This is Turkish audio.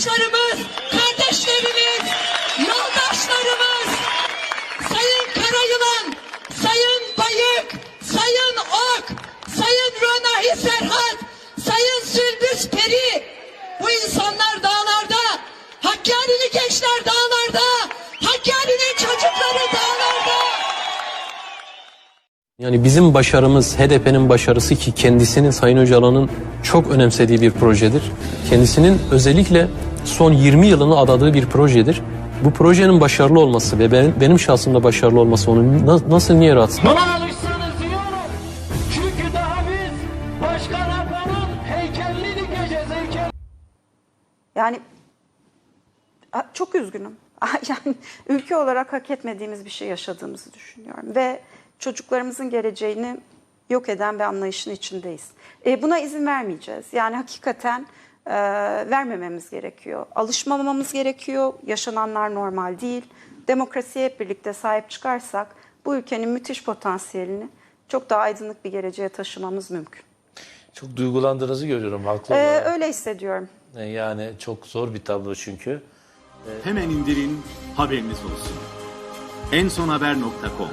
arkadaşlarımız, kardeşlerimiz, yoldaşlarımız, Sayın Karayılan, Sayın Bayık, Sayın Ok, Sayın Ronahi Serhat, Sayın Sündüz Peri, bu insanlar dağlarda, Hakkari'li gençler dağlarda, Hakkari'nin Yani bizim başarımız, HDP'nin başarısı ki kendisinin Sayın Öcalan'ın çok önemsediği bir projedir. Kendisinin özellikle son 20 yılını adadığı bir projedir. Bu projenin başarılı olması ve benim, benim şahsımda başarılı olması onu na- nasıl niye rahatsız? Buna alışsanız diyorum. Çünkü daha biz Başkan Apo'nun heykelini dikeceğiz heykel. Yani çok üzgünüm. Yani ülke olarak hak etmediğimiz bir şey yaşadığımızı düşünüyorum ve çocuklarımızın geleceğini yok eden bir anlayışın içindeyiz. E, buna izin vermeyeceğiz. Yani hakikaten e, vermememiz gerekiyor. Alışmamamız gerekiyor. Yaşananlar normal değil. Demokrasiye hep birlikte sahip çıkarsak bu ülkenin müthiş potansiyelini çok daha aydınlık bir geleceğe taşımamız mümkün. Çok duygulandığınızı görüyorum haklı E, olarak. öyle hissediyorum. Yani çok zor bir tablo çünkü. Hemen indirin, haberiniz olsun. ensonhaber.com